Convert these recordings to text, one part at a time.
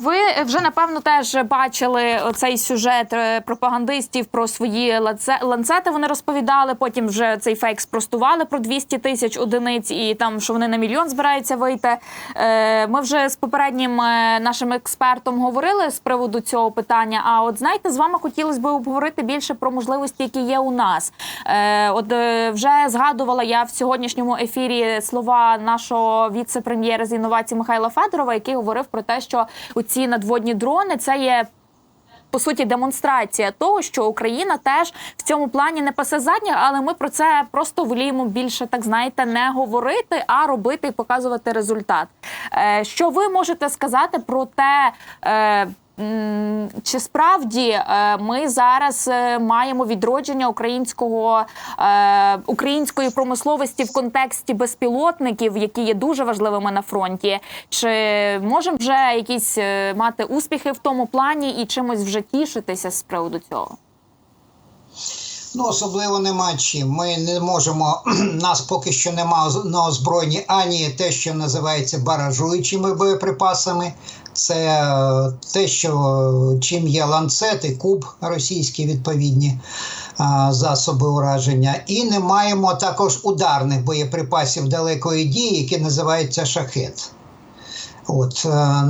Ви вже напевно теж бачили цей сюжет е, пропагандистів про свої ланцети. Вони розповідали. Потім вже цей фейк спростували про 200 тисяч одиниць, і там що вони на мільйон збираються вийти. Е, Ми вже з попереднім е, нашим експертом говорили з приводу цього питання. А от знаєте, з вами хотілося б обговорити більше про можливості, які є у нас. От вже згадувала я в сьогоднішньому ефірі слова нашого віце-прем'єра з інновацій Михайла Федорова, який говорив про те, що ці надводні дрони це є. По суті, демонстрація того, що Україна теж в цьому плані не пасе задніх, але ми про це просто воліємо більше, так знаєте, не говорити, а робити і показувати результат. Е, що ви можете сказати про те? Чи справді е, ми зараз е, маємо відродження українського е, української промисловості в контексті безпілотників, які є дуже важливими на фронті? Чи можемо вже якісь мати успіхи в тому плані і чимось вже тішитися з приводу цього? Ну, особливо нема чим. Ми не можемо, нас поки що нема на озброєнні ані те, що називається баражуючими боєприпасами. Це е, те, що е, чим є ланцети, куб російські відповідні а, засоби ураження. І не маємо також ударних боєприпасів далекої дії, які називаються шахет. От е,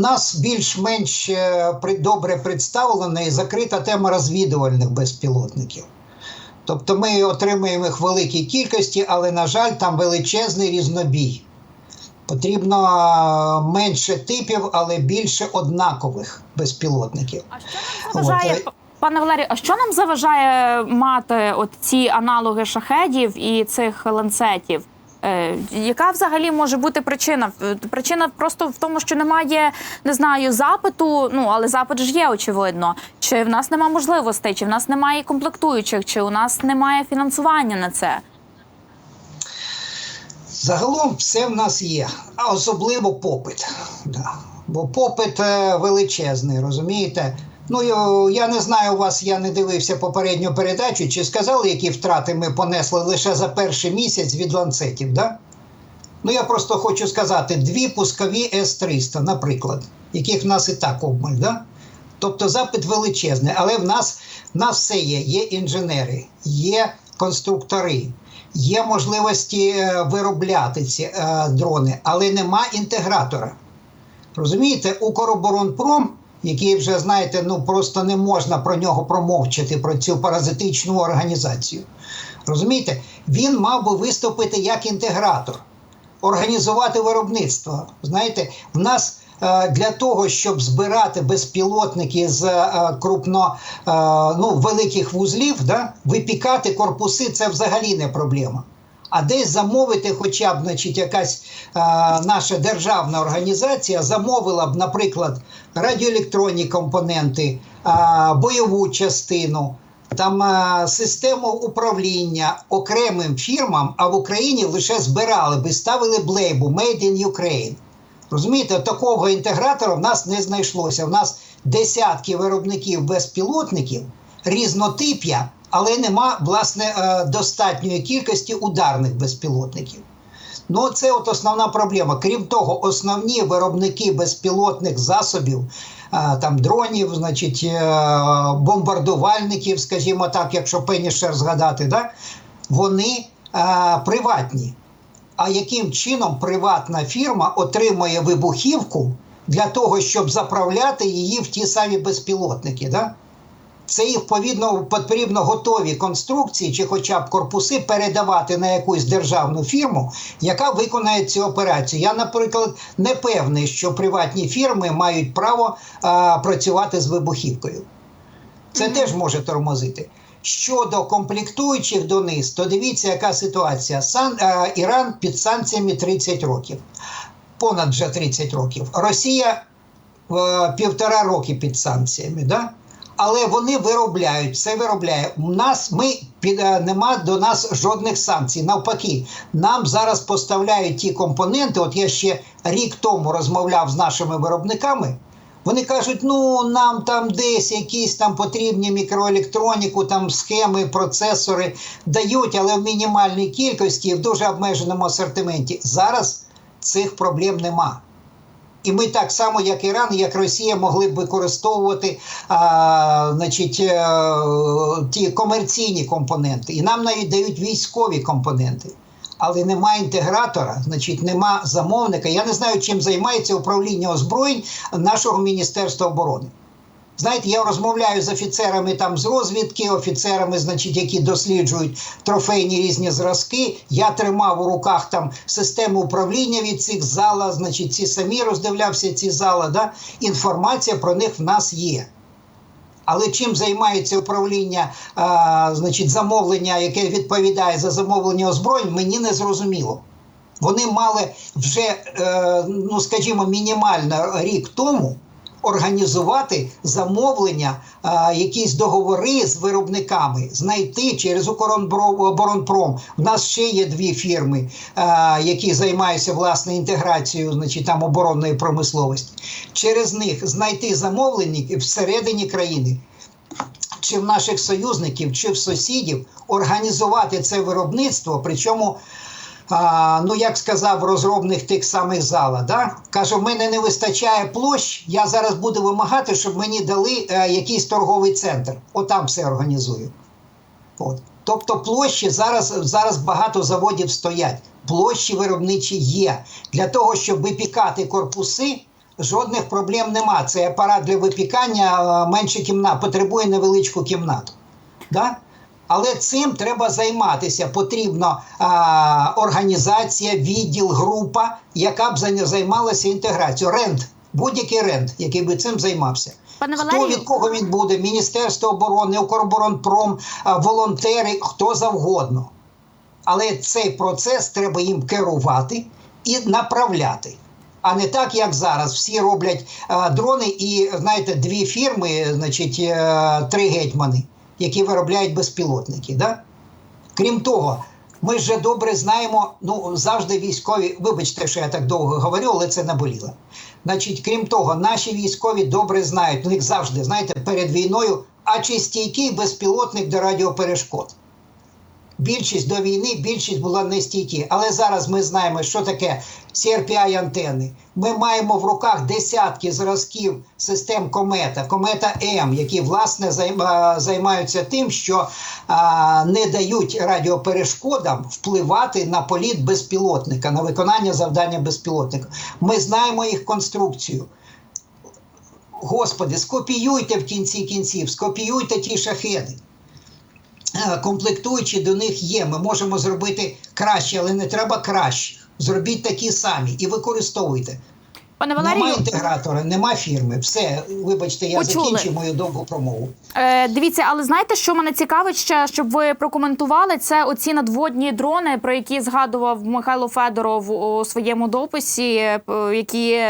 нас більш-менш е, добре представлена і закрита тема розвідувальних безпілотників. Тобто ми отримуємо їх в великій кількості, але, на жаль, там величезний різнобій. Потрібно менше типів, але більше однакових безпілотників. А що нам заважає, От, е, пане Валерію, а що нам заважає мати от ці аналоги шахедів і цих ланцетів? Е, яка взагалі може бути причина? Е, Причина просто в тому, що немає, не знаю, запиту. Ну але запит ж є, очевидно. Чи в нас немає можливостей, чи в нас немає комплектуючих, чи у нас немає фінансування на це? Загалом все в нас є, а особливо попит. Да. Бо попит е, величезний, розумієте? Ну, я- не знаю, у вас я не дивився попередню передачу, чи сказали, які втрати ми понесли лише за перший місяць від ланцетів, да? Ну, я просто хочу сказати: дві пускові С-300, наприклад, яких в нас і так обмаль, да? Тобто запит величезний, але в нас, в нас все є. Є інженери, є конструктори, є можливості е, виробляти ці е, дрони, але нема інтегратора. Розумієте, Укроборонпром, який вже знаєте, ну просто не можна про нього промовчати, про цю паразитичну організацію. Розумієте, він мав би виступити як інтегратор, організувати виробництво. Знаєте, в нас для того, щоб збирати безпілотники з е, крупно е, ну, великих вузлів, да, випікати корпуси це взагалі не проблема. А десь замовити, хоча б значить, якась е, наша державна організація замовила б, наприклад, радіоелектронні компоненти, е, бойову частину, там е, систему управління окремим фірмам, а в Україні лише збирали би, ставили б лейбу Made in Ukraine. Розумієте, такого інтегратора в нас не знайшлося. В нас десятки виробників безпілотників, різнотип'я, але нема власне е, достатньої кількості ударних безпілотників. Ну, це от основна проблема. Крім того, основні виробники безпілотних засобів, е, там дронів, значить, е, бомбардувальників, скажімо так, якщо Пенішер згадати, да? вони приватні. А яким чином приватна фірма отримує вибухівку для того, щоб заправляти її в ті самі безпілотники? Да? Це їх відповідно потрібно готові конструкції чи хоча б корпуси передавати на якусь державну фірму, яка виконає цю операцію. Я, наприклад, не певний, що приватні фірми мають право а, працювати з вибухівкою. Це теж може тормозити. Щодо комплектуючих до низ, то дивіться, яка ситуація. Сан, е, Іран під санкціями 30 років, понад вже 30 років. Росія е, півтора роки під санкціями. Да? Але вони виробляють, все виробляє. У нас ми під е, нема до нас жодних санкцій. Навпаки, нам зараз поставляють ті компоненти. От я ще рік тому розмовляв з нашими виробниками. Вони кажуть, ну нам там десь якісь там потрібні мікроелектроніку, там схеми, процесори дають, але в мінімальній кількості в дуже обмеженому асортименті. Зараз цих проблем нема. І ми так само, як Іран, як Росія, могли б використовувати а, значить, е, ті комерційні компоненти. І нам навіть дають військові компоненти. Але немає інтегратора, значить, нема замовника. Я не знаю, чим займається управління озброєнь нашого Міністерства оборони. Знаєте, я розмовляю з офіцерами там з розвідки, офіцерами, значить, які досліджують трофейні різні зразки. Я тримав у руках там систему управління від цих зала, значить, ці самі роздивлявся ці зала. Да? Інформація про них в нас є. Але чим займається управління, а, значить, замовлення, яке відповідає за замовлення озброєнь, мені не зрозуміло. Вони мали вже, е, ну скажімо, мінімально рік тому організувати замовлення, а, якісь договори з виробниками, знайти через Укроборонпром. У нас ще є дві фірми, а, які займаються власне інтеграцією, значить там оборонної промисловості. Через них знайти замовленників всередині країни. Чи в наших союзників, чи в сусідів організувати це виробництво, причому а, ну як сказав розробник тих самих зала, да? каже: в мене не вистачає площ. Я зараз буду вимагати, щоб мені дали е, якийсь торговий центр. Отам все організую. От. Тобто площі зараз, зараз багато заводів стоять. Площі виробничі є. Для того, щоб випікати корпуси, жодних проблем нема. Це апарат для випікання менше кімнат, потребує невеличку кімнату. Да? Але цим треба займатися. Потрібна а, організація, відділ, група, яка б за- займалася інтеграцією. Рент, будь-який рент, який би цим займався. Пане Хто від кого він буде? Міністерство оборони, Укроборонпром, волонтери, хто завгодно. Але цей процес треба їм керувати і направляти. А не так, як зараз. Всі роблять е, дрони, і знаєте, дві фірми, значить, е, три гетьмани, які виробляють безпілотники. Да? Крім того, ми ж добре знаємо, ну завжди військові, вибачте, що я так довго говорю, але це наболіло. Значить, крім того, наші військові добре знають, у них завжди, знаєте, перед війною, а чи стійкий безпілотник до радіоперешкод. Більшість до війни, більшість була нестійкі. Але зараз ми знаємо, що таке crpi антени. Ми маємо в руках десятки зразків систем комета, комета М, які власне займаються тим, що а, не дають радіоперешкодам впливати на політ безпілотника, на виконання завдання безпілотника. Ми знаємо їх конструкцію. Господи, скопіюйте в кінці кінців, скопіюйте ті шахеди комплектуючі до них є. Ми можемо зробити краще, але не треба краще. Зробіть такі самі і використовуйте. Пане Нема Валерію, інтегратора, нема фірми. Все, вибачте, я Почули. закінчив мою довгу промову. Е, дивіться, але знаєте, що мене цікавить ще, щоб ви прокоментували це оці надводні дрони, про які згадував Михайло Федоров у своєму дописі, е, які,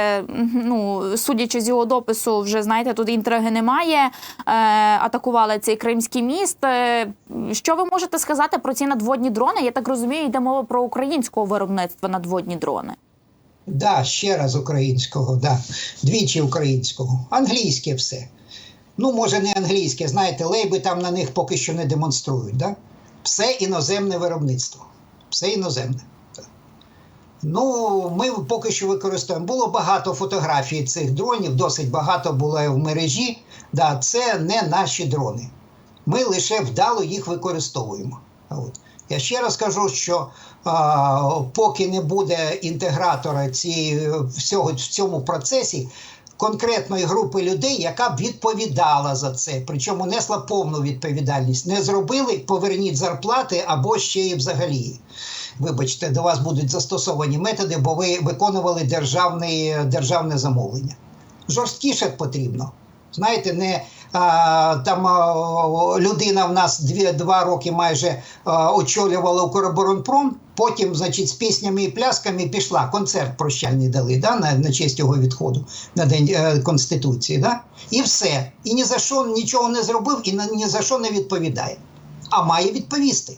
ну судячи з його допису, вже знаєте, тут інтриги немає. Е, атакували цей кримський міст. Е, що ви можете сказати про ці надводні дрони? Я так розумію, йде мова про українського виробництва надводні дрони. Да, ще раз українського, да. двічі українського. Англійське все. Ну, може, не англійське, знаєте, лейби там на них поки що не демонструють. Да? Все іноземне виробництво. Все іноземне. Ну, ми поки що використовуємо. Було багато фотографій цих дронів, досить багато було в мережі. Да, це не наші дрони. Ми лише вдало їх використовуємо. От. Я ще раз кажу, що а, поки не буде інтегратора цієї, всього в цьому процесі, конкретної групи людей, яка б відповідала за це, причому несла повну відповідальність. Не зробили, поверніть зарплати або ще і взагалі. Вибачте, до вас будуть застосовані методи, бо ви виконували державне, державне замовлення. Жорсткіше потрібно. Знаєте, не а, там а, людина в нас дві, два роки майже а, очолювала Укроборонпром, потім, значить, з піснями і плясками пішла. Концерт прощальний дали да, на, на честь його відходу на День е, Конституції. Да? І все. І ні за що нічого не зробив, і ні за що не відповідає. А має відповісти.